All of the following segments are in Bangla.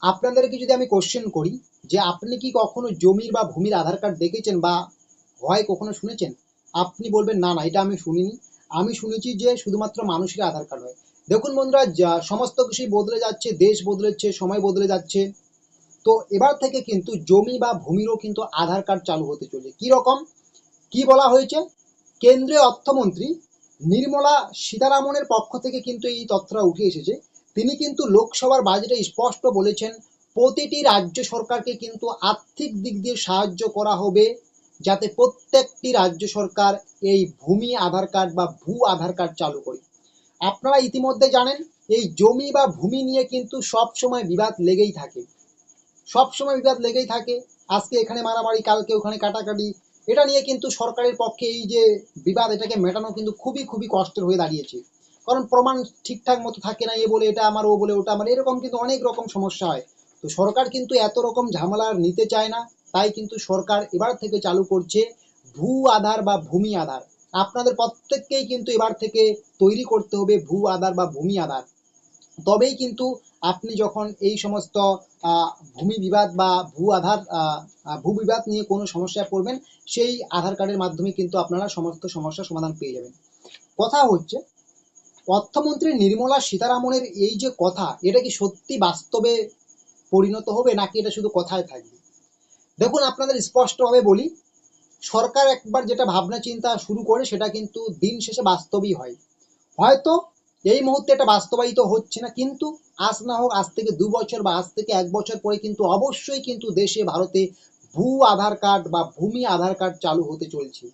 আপনাদেরকে যদি আমি কোশ্চেন করি যে আপনি কি কখনো জমির বা ভূমির আধার কার্ড দেখেছেন বা হয় কখনো শুনেছেন? আপনি বলবেন, না না, এটা আমি শুনিনি। আমি শুনেছি যে শুধুমাত্র মানুষের আধার কার্ড হয়। দেখুন বন্ধুরা, যা- সমস্ত কিছুই বদলে যাচ্ছে, দেশ বদলেছে, সময় বদলে যাচ্ছে। তো এবার থেকে কিন্তু জমি বা ভূমিরও কিন্তু আধার কার্ড চালু হতে চলেছে। কি রকম? কি বলা হয়েছে? কেন্দ্রীয় অর্থমন্ত্রী নির্মলা সীতারামনের পক্ষ থেকে কিন্তু এই তথ্যটা উঠে এসেছে। তিনি কিন্তু লোকসভার বাজেটে স্পষ্ট বলেছেন, প্রতিটি রাজ্য সরকারকে কিন্তু আর্থিক দিক দিয়ে সাহায্য করা হবে যাতে প্রত্যেকটি রাজ্য সরকার এই ভূমি আধার কার্ড বা ভূ আধার কার্ড চালু করে। আপনারা ইতিমধ্যে জানেন, এই জমি বা ভূমি নিয়ে কিন্তু সব সময় বিবাদ লেগেই থাকে। সব সময় বিবাদ লেগেই থাকে। আজকে এখানে মারামারি, কালকে ওখানে কাটাকাটি, এটা নিয়ে কিন্তু সরকারের পক্ষে এই যে বিবাদ, এটাকে মেটানো কিন্তু খুবই খুবই কষ্টের হয়ে দাঁড়িয়েছে। কারণ প্রমাণ ঠিকঠাক মতো থাকে না, এ বলে, এটা আমার, ও বলে, ওটা আমার, এরকম কিন্তু অনেক রকম সমস্যা হয়। তো সরকার কিন্তু এত রকম ঝামেলা নিতে চায় না, তাই কিন্তু সরকার এবার থেকে চালু করছে ভূ আধার বা ভূমি আধার। আপনাদের প্রত্যেককেই কিন্তু এবার থেকে তৈরি করতে হবে ভূ আধার বা ভূমি আধার। তবেই কিন্তু আপনি যখন এই সমস্ত ভূমি বিবাদ বা ভূ আধার ভূ বিবাদ নিয়ে কোনো সমস্যায় পড়বেন, সেই আধার কার্ডের মাধ্যমে কিন্তু আপনারা সমস্ত সমস্যার সমাধান পেয়ে যাবেন। কথা হচ্ছে অর্থমন্ত্রী নির্মলা সীতারামনের এই যে কথা, এটা কি সত্যি বাস্তবে পরিণত হবে নাকি এটা শুধু কথায় থাকবে? দেখুন, আপনাদের স্পষ্টভাবে বলি, সরকার একবার যেটা ভাবনা চিন্তা শুরু করে সেটা কিন্তু দিন শেষে বাস্তবই হয়। হয়তো এই মুহূর্তে এটা বাস্তবায়িত হচ্ছে না, কিন্তু আজ না হোক আজ থেকে দু বছর বা আজ থেকে এক বছর পরে কিন্তু অবশ্যই কিন্তু দেশে, ভারতে ভূ আধার কার্ড বা ভূমি আধার কার্ড চালু হতে চলছে।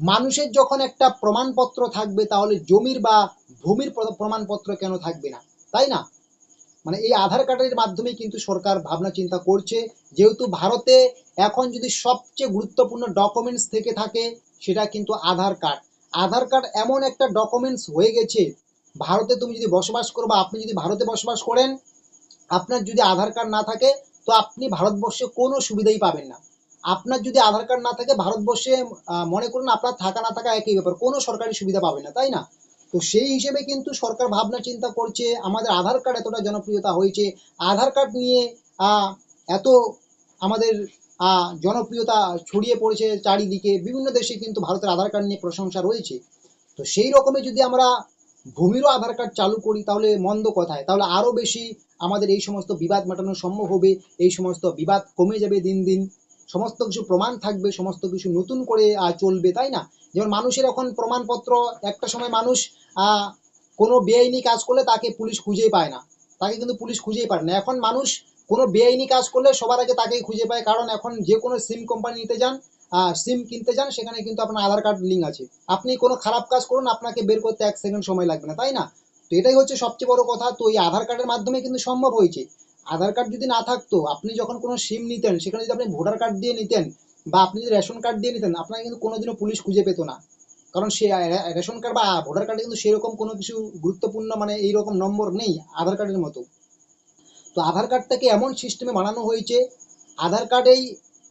মানুষের যখন একটা প্রমাণপত্র থাকবে, তাহলে জমির বা ভূমির প্র- প্রমাণপত্র কেন থাকবে না? তাই না? মানে এই আধার কার্ডের মাধ্যমে কিন্তু সরকার ভাবনা চিন্তা করছে, যেহেতু ভারতে এখন যদি সবচেয়ে গুরুত্বপূর্ণ ডকুমেন্টস থেকে থাকে, সেটা কিন্তু আধার কার্ড। আধার কার্ড এমন একটা ডকুমেন্টস হয়ে গেছে, ভারতে তুমি যদি বসবাস করো বা আপনি যদি ভারতে বসবাস করেন, আপনার যদি আধার কার্ড না থাকে, তো আপনি ভারতবর্ষে কোনো সুবিধাই পাবেন না। আপনার যদি আধার কার্ড না থাকে, ভারতবর্ষে মনে করুন আপনার থাকা না থাকা একই ব্যাপার, কোনো সরকারি সুবিধা পাবে না, তাই না? তো সেই হিসেবে কিন্তু সরকার ভাবনা চিন্তা করছে, আমাদের আধার কার্ড এতটা জনপ্রিয়তা হয়েছে, আধার কার্ড নিয়ে এত আমাদের জনপ্রিয়তা ছড়িয়ে পড়েছে চারিদিকে, বিভিন্ন দেশে কিন্তু ভারতের আধার কার্ড নিয়ে প্রশংসা রয়েছে। তো সেই রকমই যদি আমরা ভূমিরও আধার কার্ড চালু করি, তাহলে মন্দ কথায়, তাহলে আরও বেশি আমাদের এই সমস্ত বিবাদ মেটানো সম্ভব হবে, এই সমস্ত বিবাদ কমে যাবে দিন দিন। সমস্ত কিছু প্রমাণ থাকবে, সমস্ত কিছু নতুন করে চলবে, তাই না? যেমন মানুষের এখন প্রমাণপত্র, একটা সময় মানুষ কোনো বেআইনি কাজ করলে তাকে পুলিশ খুঁজেই পায় না। তাকে কিন্তু পুলিশ খুঁজেই পায় না। এখন মানুষ কোনো বেআইনি কাজ করলে সবার আগে তাকেই খুঁজে পায়। কারণ এখন যে কোনো সিম কোম্পানি নিতে যান সিম কিনতে যান, সেখানে কিন্তু আপনার আধার কার্ড লিঙ্ক আছে। আপনি কোনো খারাপ কাজ করুন, আপনাকে বের করতে এক সেকেন্ড সময় লাগবে না, তাই না? তো এটাই হচ্ছে সবচেয়ে বড় কথা। তো এই আধার কার্ডের মাধ্যমে কিন্তু সম্ভব হয়েছে। আধার কার্ড যদি না থাকতো, আপনি যখন কোনো সিম নিতেন, সেখানে যদি আপনি ভোটার কার্ড দিয়ে নিতেন বা আপনি যদি রেশন কার্ড দিয়ে নিতেন, আপনাকে কিন্তু কোনোদিনও পুলিশ খুঁজে পেতো না। কারণ সে রেশন কার্ড বা ভোটার কার্ডে কিন্তু সেরকম কোনো কিছু গুরুত্বপূর্ণ মানে এইরকম নম্বর নেই আধার কার্ডের মতো। তো আধার কার্ডটাকে এমন সিস্টেমে বানানো হয়েছে, আধার কার্ডেই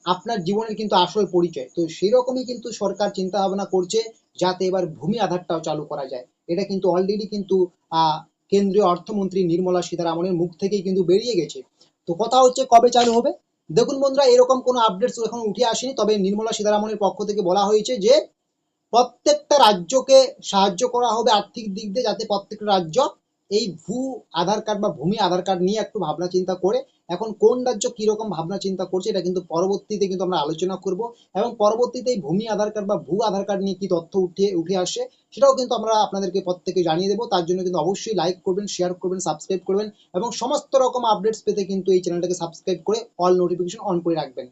আপনার জীবনের কিন্তু আসল পরিচয়। তো সেই রকমই কিন্তু সরকার চিন্তা ভাবনা করছে, যাতে এবার ভূমি আধারটাও চালু করা যায়। এটা কিন্তু অলরেডি কিন্তু কেন্দ্রীয় অর্থমন্ত্রী নির্মলা সীতারামনের মুখ থেকেই কিন্তু বেরিয়ে গেছে। তো কথা হচ্ছে কবে চালু হবে? দেখুন বন্ধুরা, এরকম কোনো আপডেটস এখন উঠে আসেনি, তবে নির্মলা সীতারামনের পক্ষ থেকে বলা হয়েছে যে প্রত্যেকটা রাজ্যকে সাহায্য করা হবে আর্থিক দিক দিয়ে যাতে প্রত্যেকটা রাজ্য এই ভূ আধার কার্ড বা ভূমি আধার কার্ড নিয়ে একটু ভাবনা চিন্তা করে এখন কোন রাজ্য কীরকম ভাবনা চিন্তা করছে এটা কিন্তু পরবর্তীতে কিন্তু আমরা আলোচনা করব এবং পরবর্তীতে এই ভূমি আধার কার্ড বা ভূ আধার কার্ড নিয়ে কি তথ্য উঠে উঠে আসে সেটাও কিন্তু আমরা আপনাদেরকে প্রত্যেকে জানিয়ে দেবো। তার জন্য কিন্তু অবশ্যই লাইক করবেন শেয়ার করবেন সাবস্ক্রাইব করবেন এবং সমস্ত রকম আপডেটস পেতে কিন্তু এই চ্যানেলটাকে সাবস্ক্রাইব করে অল নোটিফিকেশন অন করে রাখবেন।